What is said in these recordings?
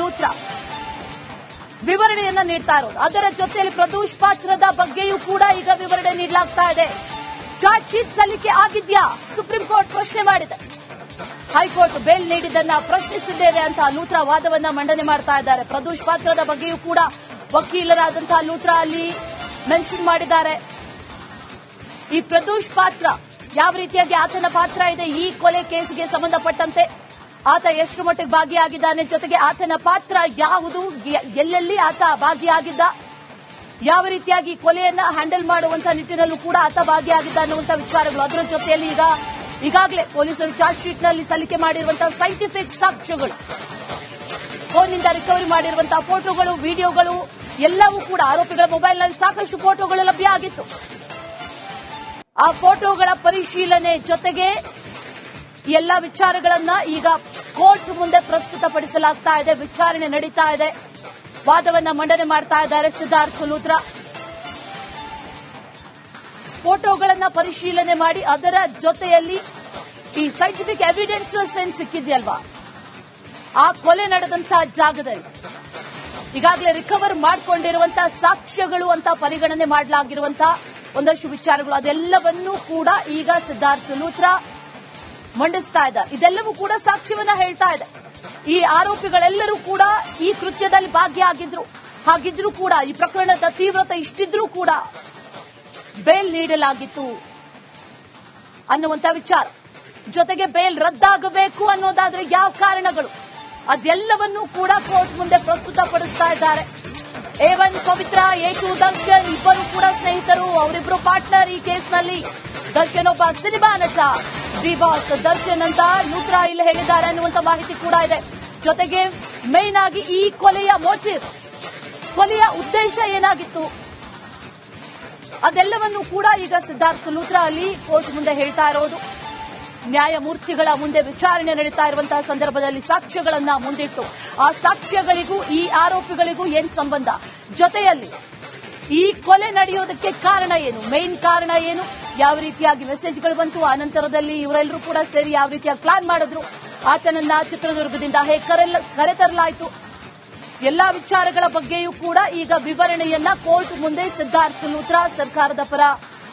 ಲೂತ್ರಾ ವಿವರಣೆಯನ್ನ ನೀಡ್ತಾ ಇರೋದು. ಅದರ ಜೊತೆಯಲ್ಲಿ ಪ್ರದೋಷ್ ಪಾತ್ರದ ಬಗ್ಗೆಯೂ ಕೂಡ ಈಗ ವಿವರಣೆ ನೀಡಲಾಗ್ತಾ ಇದೆ. ಚಾರ್ಜ್ ಶೀಟ್ ಸಲ್ಲಿಕೆ ಆಗಿದ್ಯಾ? ಸುಪ್ರೀಂ ಕೋರ್ಟ್ ಪ್ರಶ್ನೆ ಮಾಡಿದೆ. ಹೈಕೋರ್ಟ್ ಬೇಲ್ ನೀಡಿದ್ದನ್ನ ಪ್ರಶ್ನಿಸಿದ್ದೇವೆ ಅಂತ ಲೂತ್ರ ವಾದವನ್ನ ಮಂಡನೆ ಮಾಡ್ತಾ ಇದ್ದಾರೆ. ಪ್ರದೋಷ್ ಪಾತ್ರದ ಬಗ್ಗೆಯೂ ಕೂಡ ವಕೀಲರಾದಂತಹ ಲೂತ್ರ ಅಲ್ಲಿ ಮೆನ್ಷನ್ ಮಾಡಿದ್ದಾರೆ. ಈ ಪ್ರದೋಷ್ ಪಾತ್ರ ಯಾವ ರೀತಿಯಾಗಿ ಆತನ ಪಾತ್ರ ಇದೆ? ಈ ಕೊಲೆ ಕೇಸ್ಗೆ ಸಂಬಂಧಪಟ್ಟಂತೆ ಆತ ಎಷ್ಟು ಮಟ್ಟಿಗೆ ಭಾಗಿಯಾಗಿದ್ದಾನೆ ಜೊತೆಗೆ ಆತನ ಪಾತ್ರ ಯಾವುದು? ಎಲ್ಲೆಲ್ಲಿ ಆತ ಭಾಗಿಯಾಗಿದ್ದ? ಯಾವ ರೀತಿಯಾಗಿ ಕೊಲೆಯನ್ನ ಹ್ಯಾಂಡಲ್ ಮಾಡುವಂತಹ ನಿಟ್ಟಿನಲ್ಲೂ ಕೂಡ ಆತ ಭಾಗಿಯಾಗಿದ್ದ ಅನ್ನುವಂತಹ ವಿಚಾರಗಳು ಅದರ ಜೊತೆಯಲ್ಲಿ ಈಗ, ಈಗಾಗಲೇ ಪೊಲೀಸರು ಚಾರ್ಜ್ ಶೀಟ್ನಲ್ಲಿ ಸಲ್ಲಿಕೆ ಮಾಡಿರುವಂತಹ ಸೈಂಟಿಫಿಕ್ ಸಾಕ್ಷ್ಯಗಳು. ಫೋನ್ನಿಂದ ರಿಕವರಿ ಮಾಡಿರುವಂತಹ ಫೋಟೋಗಳು ವಿಡಿಯೋಗಳು ಎಲ್ಲವೂ ಕೂಡ ಆರೋಪಿಗಳ ಮೊಬೈಲ್ನಲ್ಲಿ ಸಾಕಷ್ಟು ಫೋಟೋಗಳು ಲಭ್ಯ ಆಗಿತ್ತು. ಆ ಫೋಟೋಗಳ ಪರಿಶೀಲನೆ ಜೊತೆಗೆ ಎಲ್ಲಾ ವಿಚಾರಗಳನ್ನ ಈಗ ಕೋರ್ಟ್ ಮುಂದೆ ಪ್ರಸ್ತುತಪಡಿಸಲಾಗ್ತಾ ಇದೆ, ವಿಚಾರಣೆ ನಡೀತಾ ಇದೆ. ವಾದವನ್ನ ಮಂಡನೆ ಮಾಡ್ತಾ ಇದ್ದಾರೆ ಸಿದ್ಧಾರ್ಥ್ ಲೂತ್ರ. ಫೋಟೋಗಳನ್ನ ಪರಿಶೀಲನೆ ಮಾಡಿ, ಅದರ ಜೊತೆಯಲ್ಲಿ ಈ ಸೈಂಟಿಫಿಕ್ ಎವಿಡೆನ್ಸಸ್ ಏನ್ ಸಿಕ್ಕಿದೆಯಲ್ವಾ? ಆ ಕೊಲೆ ನಡೆದಂತಹ ಜಾಗದಲ್ಲಿ ಈಗಾಗಲೇ ರಿಕವರ್ ಮಾಡಿಕೊಂಡಿರುವಂತಹ ಸಾಕ್ಷ್ಯಗಳು ಅಂತ ಪರಿಗಣನೆ ಮಾಡಲಾಗಿರುವಂತಹ ಒಂದಷ್ಟು ವಿಚಾರಗಳು, ಅದೆಲ್ಲವನ್ನೂ ಕೂಡ ಈಗ ಸಿದ್ಧಾರ್ಥ್ ಲೂತ್ರಾ ಮಂಡಿಸ್ತಾ ಇದೆ. ಇದೆಲ್ಲವೂ ಕೂಡ ಸಾಕ್ಷ್ಯವನ್ನ ಹೇಳ್ತಾ ಇದೆ. ಈ ಆರೋಪಿಗಳೆಲ್ಲರೂ ಕೂಡ ಈ ಕೃತ್ಯದಲ್ಲಿ ಭಾಗಿಯಾಗಿದ್ರು. ಹಾಗಿದ್ರೂ ಕೂಡ, ಈ ಪ್ರಕರಣದ ತೀವ್ರತೆ ಇಷ್ಟಿದ್ರೂ ಕೂಡ ಬೇಲ್ ನೀಡಲಾಗಿತ್ತು ಅನ್ನುವಂತ ವಿಚಾರ. ಜೊತೆಗೆ ಬೇಲ್ ರದ್ದಾಗಬೇಕು ಅನ್ನೋದಾದ್ರೆ ಯಾವ ಕಾರಣಗಳು? ಅದೆಲ್ಲವನ್ನೂ ಕೂಡ ಕೋರ್ಟ್ ಮುಂದೆ ಪ್ರಸ್ತುತಪಡಿಸ್ತಾ ಇದ್ದಾರೆ. A one one Pavithra A two Darshan, ಇಬ್ಬರು ಕೂಡ ಸ್ನೇಹಿತರು, ಅವರಿಬ್ರು ಪಾರ್ಟ್ನರ್ ಈ ಕೇಸ್ನಲ್ಲಿ. ದರ್ಶನ್ ಒಬ್ಬ ಸಿನಿಮಾ ನಟ. ಬಾಸ್ ದರ್ಶನ್ ಅಂತ ನೂತ್ರ ಇಲ್ಲಿ ಹೇಳಿದ್ದಾರೆ ಅನ್ನುವಂತ ಮಾಹಿತಿ ಕೂಡ ಇದೆ. ಜೊತೆಗೆ ಮೇನ್ ಆಗಿ ಈ ಕೊಲೆಯ ಮೋಟಿವ್ ಕೊಲೆಯ ಉದ್ದೇಶ ಏನಾಗಿತ್ತು? ಅದೆಲ್ಲವನ್ನು ಕೂಡ ಈಗ ಸಿದ್ಧಾರ್ಥ್ ಲೂತ್ರಾ ಅಲ್ಲಿ ಕೋರ್ಟ್ ಮುಂದೆ ಹೇಳ್ತಾ ಇರೋದು. ನ್ಯಾಯಮೂರ್ತಿಗಳ ಮುಂದೆ ವಿಚಾರಣೆ ನಡೀತಾ ಇರುವಂತಹ ಸಂದರ್ಭದಲ್ಲಿ ಸಾಕ್ಷ್ಯಗಳನ್ನ ಮುಂದಿಟ್ಟು. ಆ ಸಾಕ್ಷ್ಯಗಳಿಗೂ ಈ ಆರೋಪಿಗಳಿಗೂ ಏನ್ ಸಂಬಂಧ? ಜೊತೆಯಲ್ಲಿ ಈ ಕೊಲೆ ನಡೆಯೋದಕ್ಕೆ ಕಾರಣ ಏನು? ಮೇನ್ ಕಾರಣ ಏನು? ಯಾವ ರೀತಿಯಾಗಿ ಮೆಸೇಜ್ಗಳು ಬಂತು? ಆ ನಂತರದಲ್ಲಿ ಇವರೆಲ್ಲರೂ ಕೂಡ ಸೇರಿ ಯಾವ ರೀತಿಯಾಗಿ ಪ್ಲಾನ್ ಮಾಡಿದ್ರು? ಆತನನ್ನ ಚಿತ್ರದುರ್ಗದಿಂದ ಹೇಗೆ ಕರೆ ಕರೆತರಲಾಯಿತು. ಎಲ್ಲಾ ವಿಚಾರಗಳ ಬಗ್ಗೆಯೂ ಕೂಡ ಈಗ ವಿವರಣೆಯನ್ನ ಕೋರ್ಟ್ ಮುಂದೆ ಸಿದ್ದಾರ್ಥ ಲೂತ್ರಾ ಸರ್ಕಾರದ ಪರ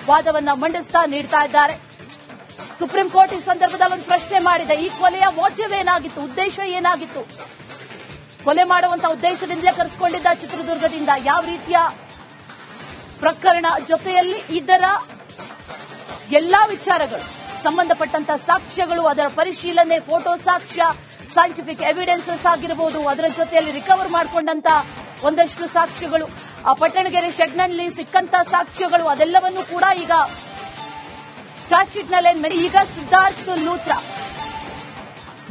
ವಾದವನ್ನ ಮಂಡಿಸ್ತಾ ನೀಡ್ತಾ ಇದ್ದಾರೆ. ಸುಪ್ರೀಂ ಕೋರ್ಟ್ ಈ ಸಂದರ್ಭದಲ್ಲಿ ಒಂದು ಪ್ರಶ್ನೆ ಮಾಡಿದೆ. ಈ ಕೊಲೆಯ ಮೋಟಿವ್ ಏನಾಗಿತ್ತು ಉದ್ದೇಶ ಏನಾಗಿತ್ತು? ಕೊಲೆ ಮಾಡುವಂತಹ ಉದ್ದೇಶದಿಂದಲೇ ಕರೆಸಿಕೊಂಡಿದ್ದ ಚಿತ್ರದುರ್ಗದಿಂದ ಯಾವ ರೀತಿಯ ಪ್ರಕರಣ ಜೊತೆಯಲ್ಲಿ ಇದರ ಎಲ್ಲಾ ವಿಚಾರಗಳು, ಸಂಬಂಧಪಟ್ಟಂತ ಸಾಕ್ಷ್ಯಗಳು, ಅದರ ಪರಿಶೀಲನೆ, ಫೋಟೋ ಸಾಕ್ಷ್ಯ ಸೈಂಟಿಫಿಕ್ ಎವಿಡೆನ್ಸಸ್ ಆಗಿರಬಹುದು ಅದರ ಜೊತೆಯಲ್ಲಿ ರಿಕವರ್ ಮಾಡಿಕೊಂಡಂತ ಒಂದಷ್ಟು ಸಾಕ್ಷ್ಯಗಳು, ಆ ಪಟ್ಟಣಗೆರೆ ಶೆಡ್ನಲ್ಲಿ ಸಿಕ್ಕಂತ ಸಾಕ್ಷ್ಯಗಳು, ಅದೆಲ್ಲವನ್ನೂ ಕೂಡ ಈಗ ಚಾರ್ಜ್ ಶೀಟ್ನಲ್ಲಿ ಈಗ ಸಿದ್ಧಾರ್ಥ್ ಲೂತ್ರಾ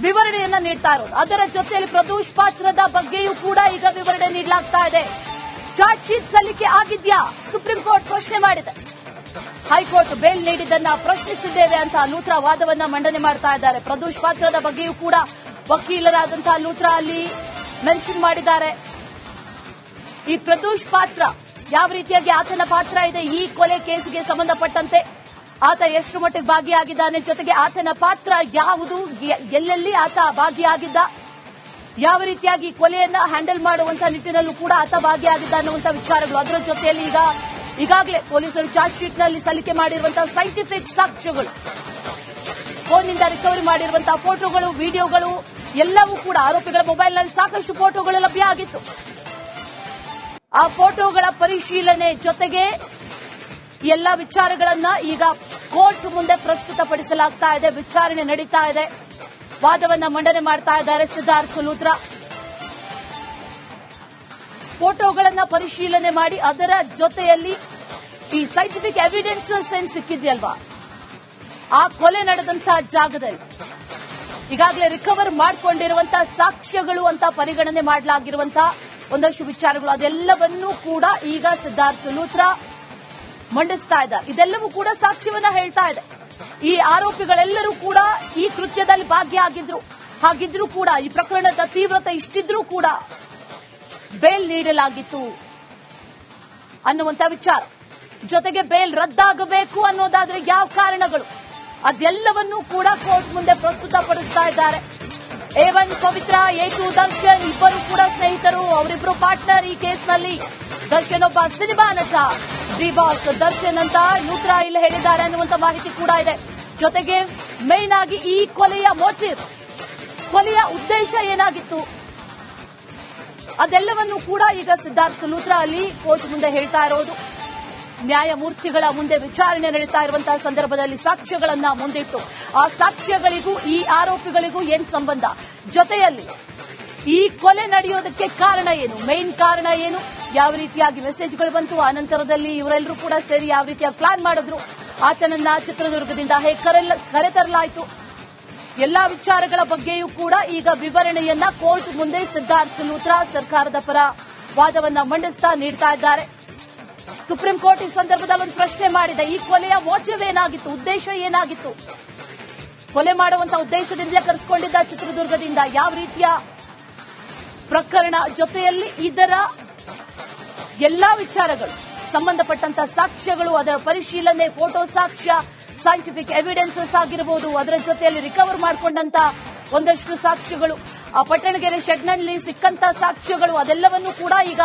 ವಿವರಣೆಯನ್ನ ನೀಡ್ತಾ ಇರೋದು. ಅದರ ಜೊತೆಯಲ್ಲಿ ಪ್ರದೋಷ್ ಪಾತ್ರದ ಬಗ್ಗೆಯೂ ಕೂಡ ಈಗ ವಿವರಣೆ ನೀಡಲಾಗ್ತಾ ಇದೆ. ಚಾರ್ಜ್ ಶೀಟ್ ಸಲ್ಲಿಕೆ ಆಗಿದ್ಯಾ? ಸುಪ್ರೀಂ ಕೋರ್ಟ್ ಪ್ರಶ್ನೆ ಮಾಡಿದೆ. ಹೈಕೋರ್ಟ್ ಬೇಲ್ ನೀಡಿದ್ದನ್ನ ಪ್ರಶ್ನಿಸಿದ್ದೇವೆ ಅಂತ ಲೂತ್ರಾ ವಾದವನ್ನ ಮಂಡನೆ ಮಾಡ್ತಾ ಇದ್ದಾರೆ. ಪ್ರದೋಷ್ ಪಾತ್ರದ ಬಗ್ಗೆಯೂ ಕೂಡ ವಕೀಲರಾದಂತಹ ಲೂತ್ರಾ ಅಲ್ಲಿ ಮೆನ್ಷನ್ ಮಾಡಿದ್ದಾರೆ. ಈ ಪ್ರದೋಷ್ ಪಾತ್ರ ಯಾವ ರೀತಿಯಾಗಿ ಆತನ ಪಾತ್ರ ಇದೆ? ಈ ಕೊಲೆ ಕೇಸ್ಗೆ ಸಂಬಂಧಪಟ್ಟಂತೆ ಆತ ಎಷ್ಟು ಮಟ್ಟಿಗೆ ಭಾಗಿಯಾಗಿದ್ದಾನೆ? ಜೊತೆಗೆ ಆತನ ಪಾತ್ರ ಯಾವುದು? ಎಲ್ಲೆಲ್ಲಿ ಆತ ಭಾಗಿಯಾಗಿದ್ದ? ಯಾವ ರೀತಿಯಾಗಿ ಕೊಲೆಯನ್ನ ಹ್ಯಾಂಡಲ್ ಮಾಡುವಂತಹ ನಿಟ್ಟಿನಲ್ಲೂ ಕೂಡ ಆತ ಭಾಗಿಯಾಗಿದ್ದ ಅನ್ನುವಂತ ವಿಚಾರಗಳು. ಅದರ ಜೊತೆಯಲ್ಲಿ ಈಗ ಈಗಾಗಲೇ ಪೊಲೀಸರು ಚಾರ್ಜ್ ಶೀಟ್ನಲ್ಲಿ ಸಲ್ಲಿಕೆ ಮಾಡಿರುವಂತಹ ಸೈಂಟಿಫಿಕ್ ಸಾಕ್ಷ್ಯಗಳು. ಫೋನ್ನಿಂದ ರಿಕವರಿ ಮಾಡಿರುವಂತಹ ಫೋಟೋಗಳು ವಿಡಿಯೋಗಳು ಎಲ್ಲವೂ ಕೂಡ ಆರೋಪಿಗಳ ಮೊಬೈಲ್ನಲ್ಲಿ ಸಾಕಷ್ಟು ಫೋಟೋಗಳು ಲಭ್ಯ ಆಗಿತ್ತು. ಆ ಫೋಟೋಗಳ ಪರಿಶೀಲನೆ ಜೊತೆಗೆ ಎಲ್ಲಾ ವಿಚಾರಗಳನ್ನ ಈಗ ಕೋರ್ಟ್ ಮುಂದೆ ಪ್ರಸ್ತುತಪಡಿಸಲಾಗ್ತಾ ಇದೆ, ವಿಚಾರಣೆ ನಡೀತಾ ಇದೆ. ವಾದವನ್ನ ಮಂಡನೆ ಮಾಡ್ತಾ ಇದ್ದಾರೆ ಸಿದ್ಧಾರ್ಥ್ ಲೂತ್ರ. ಫೋಟೋಗಳನ್ನ ಪರಿಶೀಲನೆ ಮಾಡಿ ಅದರ ಜೊತೆಯಲ್ಲಿ ಈ ಸೈಂಟಿಫಿಕ್ ಎವಿಡೆನ್ಸ್ ಏನ್ ಸಿಕ್ಕಿದೆಯಲ್ವಾ? ಆ ಕೊಲೆ ನಡೆದಂತಹ ಜಾಗದಲ್ಲಿ ಈಗಾಗಲೇ ರಿಕವರ್ ಮಾಡಿಕೊಂಡಿರುವಂತಹ ಸಾಕ್ಷ್ಯಗಳು ಅಂತ ಪರಿಗಣನೆ ಮಾಡಲಾಗಿರುವಂತಹ ಒಂದಷ್ಟು ವಿಚಾರಗಳು. ಅದೆಲ್ಲವನ್ನೂ ಕೂಡ ಈಗ ಸಿದ್ಧಾರ್ಥ್ ಲೂತ್ರ ಮಂಡಿಸ್ತಾ ಇದ್ದಾರೆ. ಇದೆಲ್ಲವೂ ಕೂಡ ಸಾಕ್ಷ್ಯವನ್ನ ಹೇಳ್ತಾ ಇದೆ. ಈ ಆರೋಪಿಗಳೆಲ್ಲರೂ ಕೂಡ ಈ ಕೃತ್ಯದಲ್ಲಿ ಭಾಗಿಯಾಗಿದ್ರು ಹಾಗಿದ್ರೂ ಕೂಡ ಈ ಪ್ರಕರಣದ ತೀವ್ರತೆ ಇಷ್ಟಿದ್ರೂ ಕೂಡ ಬೇಲ್ ನೀಡಲಾಗಿತ್ತು ಅನ್ನುವಂತ ವಿಚಾರ. ಜೊತೆಗೆ ಬೇಲ್ ರದ್ದಾಗಬೇಕು ಅನ್ನೋದಾದ್ರೆ ಯಾವ ಕಾರಣಗಳು? ಅದೆಲ್ಲವನ್ನೂ ಕೂಡ ಕೋರ್ಟ್ ಮುಂದೆ ಪ್ರಸ್ತುತಪಡಿಸ್ತಾ ಇದ್ದಾರೆ. A one Pavithra A two Darshan, ಇಬ್ಬರು ಕೂಡ ಸ್ನೇಹಿತರು, ಅವರಿಬ್ರು ಪಾರ್ಟ್ನರ್ ಈ ಕೇಸ್ನಲ್ಲಿ. ದರ್ಶನ್ ಒಬ್ಬ ಸಿನಿಮಾ ನಟ. ಡಿ ಬಾಸ್ ದರ್ಶನ್ ಅಂತ ಯೂತ್ರ ಇಲ್ಲಿ ಹೇಳಿದ್ದಾರೆ ಅನ್ನುವಂತ ಮಾಹಿತಿ ಕೂಡ ಇದೆ. ಜೊತೆಗೆ ಮೇನ್ ಆಗಿ ಈ ಕೊಲೆಯ ಮೋಟಿವ್ ಕೊಲೆಯ ಉದ್ದೇಶ ಏನಾಗಿತ್ತು? ಅದೆಲ್ಲವನ್ನು ಕೂಡ ಈಗ ಸಿದ್ಧಾರ್ಥ್ ಲೂತ್ರಾ ಅಲ್ಲಿ ಕೋರ್ಟ್ ಮುಂದೆ ಹೇಳ್ತಾ ಇರೋದು. ನ್ಯಾಯಮೂರ್ತಿಗಳ ಮುಂದೆ ವಿಚಾರಣೆ ನಡೀತಾ ಇರುವಂತಹ ಸಂದರ್ಭದಲ್ಲಿ ಸಾಕ್ಷ್ಯಗಳನ್ನ ಮುಂದಿಟ್ಟು, ಆ ಸಾಕ್ಷ್ಯಗಳಿಗೂ ಈ ಆರೋಪಿಗಳಿಗೂ ಏನ್ ಸಂಬಂಧ? ಜೊತೆಯಲ್ಲಿ ಈ ಕೊಲೆ ನಡೆಯೋದಕ್ಕೆ ಕಾರಣ ಏನು? ಮೇನ್ ಕಾರಣ ಏನು? ಯಾವ ರೀತಿಯಾಗಿ ಮೆಸೇಜ್ಗಳು ಬಂತು? ಆ ನಂತರದಲ್ಲಿ ಇವರೆಲ್ಲರೂ ಕೂಡ ಸೇರಿ ಯಾವ ರೀತಿಯಾಗಿ ಪ್ಲಾನ್ ಮಾಡಿದ್ರು? ಆತನನ್ನ ಚಿತ್ರದುರ್ಗದಿಂದ ಹೇಗೆ ಕರೆ ಕರೆತರಲಾಯಿತು. ಎಲ್ಲಾ ವಿಚಾರಗಳ ಬಗ್ಗೆಯೂ ಕೂಡ ಈಗ ವಿವರಣೆಯನ್ನ ಕೋರ್ಟ್ ಮುಂದೆ ಸಿದ್ದಾರ್ಥ ಲೂತ್ರಾ ಸರ್ಕಾರದ ಪರ ವಾದವನ್ನ ಮಂಡಿಸ್ತಾ ನೀಡ್ತಾ ಇದ್ದಾರೆ. ಸುಪ್ರೀಂ ಕೋರ್ಟ್ ಈ ಸಂದರ್ಭದಲ್ಲಿ ಒಂದು ಪ್ರಶ್ನೆ ಮಾಡಿದೆ. ಈ ಕೊಲೆಯ ಮೋಟಿವ್ ಏನಾಗಿತ್ತು ಉದ್ದೇಶ ಏನಾಗಿತ್ತು? ಕೊಲೆ ಮಾಡುವಂತ ಉದ್ದೇಶದಿಂದಲೇ ಕರೆಸಿಕೊಂಡಿದ್ದ ಚಿತ್ರದುರ್ಗದಿಂದ ಯಾವ ರೀತಿಯ ಪ್ರಕರಣ ಜೊತೆಯಲ್ಲಿ ಇದರ ಎಲ್ಲಾ ವಿಚಾರಗಳು ಸಂಬಂಧಪಟ್ಟಂತಹ ಸಾಕ್ಷ್ಯಗಳು, ಅದರ ಪರಿಶೀಲನೆ, ಫೋಟೋ ಸಾಕ್ಷ್ಯ ಸೈಂಟಿಫಿಕ್ ಎವಿಡೆನ್ಸಸ್ ಆಗಿರಬಹುದು ಅದರ ಜೊತೆಯಲ್ಲಿ ರಿಕವರ್ ಮಾಡಿಕೊಂಡಂತ ಒಂದಷ್ಟು ಸಾಕ್ಷ್ಯಗಳು, ಆ ಪಟ್ಟಣಗೆರೆ ಶೆಡ್ನಲ್ಲಿ ಸಿಕ್ಕಂತ ಸಾಕ್ಷ್ಯಗಳು, ಅದೆಲ್ಲವನ್ನೂ ಕೂಡ ಈಗ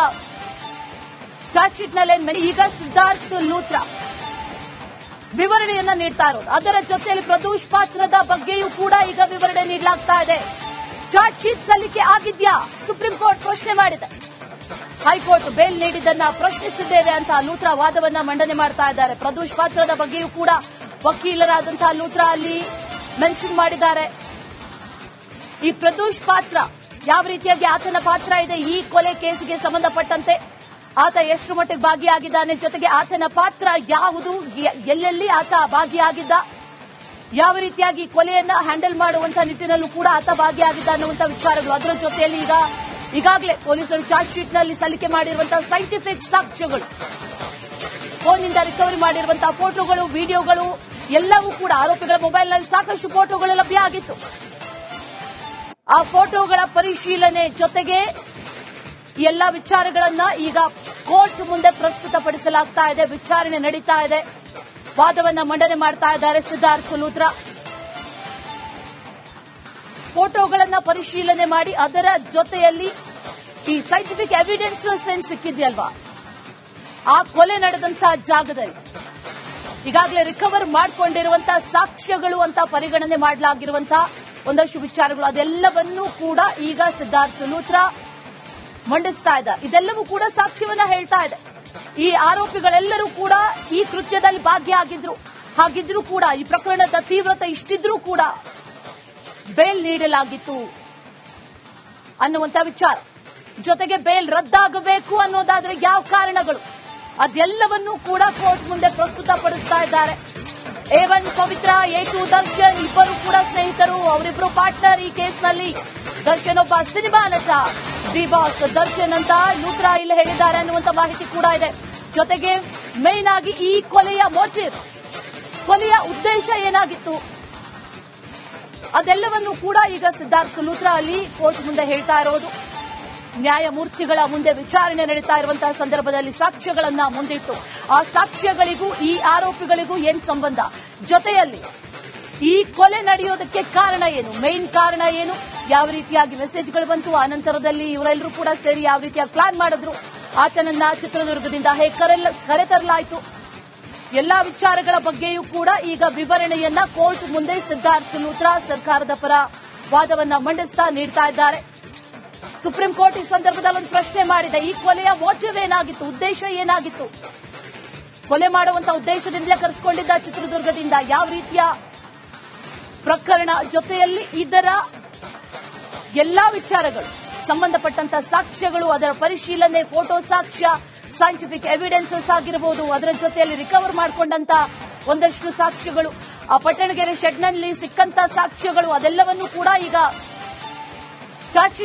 ಚಾರ್ಜ್ ಶೀಟ್ನಲ್ಲೇ ಈಗ ಸಿದ್ಧಾರ್ಥ್ ಲೂತ್ರಾ ವಿವರಣೆಯನ್ನ ನೀಡ್ತಾ ಇರೋದು. ಅದರ ಜೊತೆಯಲ್ಲಿ ಪ್ರದೋಷ್ ಪಾತ್ರದ ಬಗ್ಗೆಯೂ ಕೂಡ ಈಗ ವಿವರಣೆ ನೀಡಲಾಗ್ತಾ ಇದೆ. ಚಾರ್ಜ್ ಶೀಟ್ ಸಲ್ಲಿಕೆ ಆಗಿದ್ಯಾ? ಸುಪ್ರೀಂ ಕೋರ್ಟ್ ಪ್ರಶ್ನೆ ಮಾಡಿದೆ. ಹೈಕೋರ್ಟ್ ಬೇಲ್ ನೀಡಿದ್ದನ್ನ ಪ್ರಶ್ನಿಸಿದ್ದೇವೆ ಅಂತ ಲೂತ್ರಾ ವಾದವನ್ನ ಮಂಡನೆ ಮಾಡ್ತಾ ಇದ್ದಾರೆ. ಪ್ರದೋಷ್ ಪಾತ್ರದ ಬಗ್ಗೆಯೂ ಕೂಡ ವಕೀಲರಾದಂತಹ ಲೂತ್ರಾ ಅಲ್ಲಿ ಮೆನ್ಷನ್ ಮಾಡಿದ್ದಾರೆ. ಈ ಪ್ರದೋಷ್ ಪಾತ್ರ ಯಾವ ರೀತಿಯಾಗಿ ಆತನ ಪಾತ್ರ ಇದೆ? ಈ ಕೊಲೆ ಕೇಸಿಗೆ ಸಂಬಂಧಪಟ್ಟಂತೆ ಆತ ಎಷ್ಟು ಮಟ್ಟಿಗೆ ಭಾಗಿಯಾಗಿದ್ದಾನೆ? ಜೊತೆಗೆ ಆತನ ಪಾತ್ರ ಯಾವುದು? ಎಲ್ಲೆಲ್ಲಿ ಆತ ಭಾಗಿಯಾಗಿದ್ದ? ಯಾವ ರೀತಿಯಾಗಿ ಕೊಲೆಯನ್ನ ಹ್ಯಾಂಡಲ್ ಮಾಡುವಂತ ನಿಟ್ಟಿನಲ್ಲೂ ಕೂಡ ಆತ ಭಾಗಿಯಾಗಿದ್ದ ಅನ್ನುವಂತ ವಿಚಾರಗಳು. ಅದರ ಜೊತೆಯಲ್ಲಿ ಈಗ, ಈಗಾಗಲೇ ಪೊಲೀಸರು ಚಾರ್ಜ್ ಶೀಟ್ನಲ್ಲಿ ಸಲ್ಲಿಕೆ ಮಾಡಿರುವಂತಹ ಸೈಂಟಿಫಿಕ್ ಸಾಕ್ಷ್ಯಗಳು. ಫೋನ್ನಿಂದ ರಿಕವರಿ ಮಾಡಿರುವಂತಹ ಫೋಟೋಗಳು ವಿಡಿಯೋಗಳು ಎಲ್ಲವೂ ಕೂಡ ಆರೋಪಿಗಳ ಮೊಬೈಲ್ನಲ್ಲಿ ಸಾಕಷ್ಟು ಫೋಟೋಗಳು ಲಭ್ಯ ಆಗಿತ್ತು. ಆ ಫೋಟೋಗಳ ಪರಿಶೀಲನೆ ಜೊತೆಗೆ ಎಲ್ಲಾ ವಿಚಾರಗಳನ್ನ ಈಗ ಕೋರ್ಟ್ ಮುಂದೆ ಪ್ರಸ್ತುತಪಡಿಸಲಾಗ್ತಾ ಇದೆ, ವಿಚಾರಣೆ ನಡೀತಾ ಇದೆ. ವಾದವನ್ನ ಮಂಡನೆ ಮಾಡ್ತಾ ಇದ್ದಾರೆ ಸಿದ್ಧಾರ್ಥ್ ಲೂತ್ರ ಫೋಟೋಗಳನ್ನ ಪರಿಶೀಲನೆ ಮಾಡಿ ಅದರ ಜೊತೆಯಲ್ಲಿ ಈ ಸೈಂಟಿಫಿಕ್ ಎವಿಡೆನ್ಸ್ ಏನ್ ಸಿಕ್ಕಿದೆಯಲ್ವಾ? ಆ ಕೊಲೆ ನಡೆದಂತಹ ಜಾಗದಲ್ಲಿ ಈಗಾಗಲೇ ರಿಕವರ್ ಮಾಡಿಕೊಂಡಿರುವಂತಹ ಸಾಕ್ಷ್ಯಗಳು ಅಂತ ಪರಿಗಣನೆ ಮಾಡಲಾಗಿರುವಂತಹ ಒಂದಷ್ಟು ವಿಚಾರಗಳು, ಅದೆಲ್ಲವನ್ನೂ ಕೂಡ ಈಗ ಸಿದ್ಧಾರ್ಥ್ ಲೂತ್ರ ಮಂಡಿಸ್ತಾ ಇದ್ದಾರೆ. ಇದೆಲ್ಲವೂ ಕೂಡ ಸಾಕ್ಷ್ಯವನ್ನ ಹೇಳ್ತಾ ಇದೆ. ಈ ಆರೋಪಿಗಳೆಲ್ಲರೂ ಕೂಡ ಈ ಕೃತ್ಯದಲ್ಲಿ ಭಾಗಿಯಾಗಿದ್ರು ಹಾಗಿದ್ರೂ ಕೂಡ ಈ ಪ್ರಕರಣದ ತೀವ್ರತೆ ಇಷ್ಟಿದ್ರೂ ಕೂಡ ಬೇಲ್ ನೀಡಲಾಗಿತ್ತು ಅನ್ನುವಂತ ವಿಚಾರ. ಜೊತೆಗೆ ಬೇಲ್ ರದ್ದಾಗಬೇಕು ಅನ್ನೋದಾದ್ರೆ ಯಾವ ಕಾರಣಗಳು? ಅದೆಲ್ಲವನ್ನೂ ಕೂಡ ಕೋರ್ಟ್ ಮುಂದೆ ಪ್ರಸ್ತುತಪಡಿಸ್ತಾ ಇದ್ದಾರೆ. A one Pavithra A Darshan, ಇಬ್ಬರು ಕೂಡ ಸ್ನೇಹಿತರು, ಅವರಿಬ್ರು ಪಾರ್ಟ್ನರ್ ಈ ಕೇಸ್ನಲ್ಲಿ ದರ್ಶನ್ ಒಬ್ಬ ಸಿನಿಮಾ ನಟ ಡಿ ಬಾಸ್ ದರ್ಶನ್ ಅಂತ ಯೂತ್ರ ಇಲ್ಲಿ ಹೇಳಿದ್ದಾರೆ ಅನ್ನುವಂತ ಮಾಹಿತಿ ಕೂಡ ಇದೆ. ಜೊತೆಗೆ ಮೇನ್ ಆಗಿ ಈ ಕೊಲೆಯ ಮೋಟಿವ್ ಕೊಲೆಯ ಉದ್ದೇಶ ಏನಾಗಿತ್ತು? ಅದೆಲ್ಲವನ್ನು ಕೂಡ ಈಗ ಸಿದ್ಧಾರ್ಥ್ ಲೂತ್ರ ಅಲ್ಲಿ ಕೋರ್ಟ್ ಮುಂದೆ ಹೇಳ್ತಾ ಇರೋದು. ನ್ಯಾಯಮೂರ್ತಿಗಳ ಮುಂದೆ ವಿಚಾರಣೆ ನಡೀತಾ ಇರುವಂತಹ ಸಂದರ್ಭದಲ್ಲಿ ಸಾಕ್ಷ್ಯಗಳನ್ನ ಮುಂದಿಟ್ಟು, ಆ ಸಾಕ್ಷ್ಯಗಳಿಗೂ, ಈ ಆರೋಪಿಗಳಿಗೂ ಏನ್ ಸಂಬಂಧ? ಜೊತೆಯಲ್ಲಿ ಈ ಕೊಲೆ ನಡೆಯೋದಕ್ಕೆ ಕಾರಣ ಏನು? ಮೇನ್ ಕಾರಣ ಏನು? ಯಾವ ರೀತಿಯಾಗಿ ಮೆಸೇಜ್ಗಳು ಬಂತು? ಆ ನಂತರದಲ್ಲಿ ಇವರೆಲ್ಲರೂ ಕೂಡ ಸೇರಿ ಯಾವ ರೀತಿಯಾಗಿ ಪ್ಲಾನ್ ಮಾಡಿದ್ರು? ಆತನನ್ನ ಚಿತ್ರದುರ್ಗದಿಂದ ಹೇಗೆ ಕರೆತರಲಾಯಿತು? ಎಲ್ಲಾ ವಿಚಾರಗಳ ಬಗ್ಗೆಯೂ ಕೂಡ ಈಗ ವಿವರಣೆಯನ್ನ ಕೋರ್ಟ್ ಮುಂದೆ ಸಿದ್ದಾರ್ಥ ಲೂತ್ರಾ ಸರ್ಕಾರದ ಪರ ವಾದವನ್ನ ಮಂಡಿಸ್ತಾ ನೀಡ್ತಾ ಇದ್ದಾರೆ. ಸುಪ್ರೀಂ ಕೋರ್ಟ್ ಈ ಸಂದರ್ಭದಲ್ಲಿ ಒಂದು ಪ್ರಶ್ನೆ ಮಾಡಿದೆ. ಈ ಕೊಲೆಯ ಏನಾಗಿತ್ತು? ಉದ್ದೇಶ ಏನಾಗಿತ್ತು? ಕೊಲೆ ಮಾಡುವಂತ ಉದ್ದೇಶದಿಂದಲೇ ಕರೆಸಿಕೊಂಡಿದ್ದ ಚಿತ್ರದುರ್ಗದಿಂದ ಯಾವ ರೀತಿಯ ಪ್ರಕರಣ ಜೊತೆಯಲ್ಲಿ ಇದರ ಎಲ್ಲಾ ವಿಚಾರಗಳು, ಸಂಬಂಧಪಟ್ಟಂತ ಸಾಕ್ಷ್ಯಗಳು, ಅದರ ಪರಿಶೀಲನೆ ಫೋಟೋ ಸಾಕ್ಷ್ಯ ಸೈಂಟಿಫಿಕ್ ಎವಿಡೆನ್ಸಸ್ ಆಗಿರಬಹುದು ಅದರ ಜೊತೆಯಲ್ಲಿ ರಿಕವರ್ ಮಾಡಿಕೊಂಡಂತ ಒಂದಷ್ಟು ಸಾಕ್ಷ್ಯಗಳು, ಆ ಪಟ್ಟಣಗೆರೆ ಶೆಡ್ನಲ್ಲಿ ಸಿಕ್ಕಂತ ಸಾಕ್ಷ್ಯಗಳು, ಅದೆಲ್ಲವನ್ನೂ ಕೂಡ ಈಗ ಚಾರ್ಜ್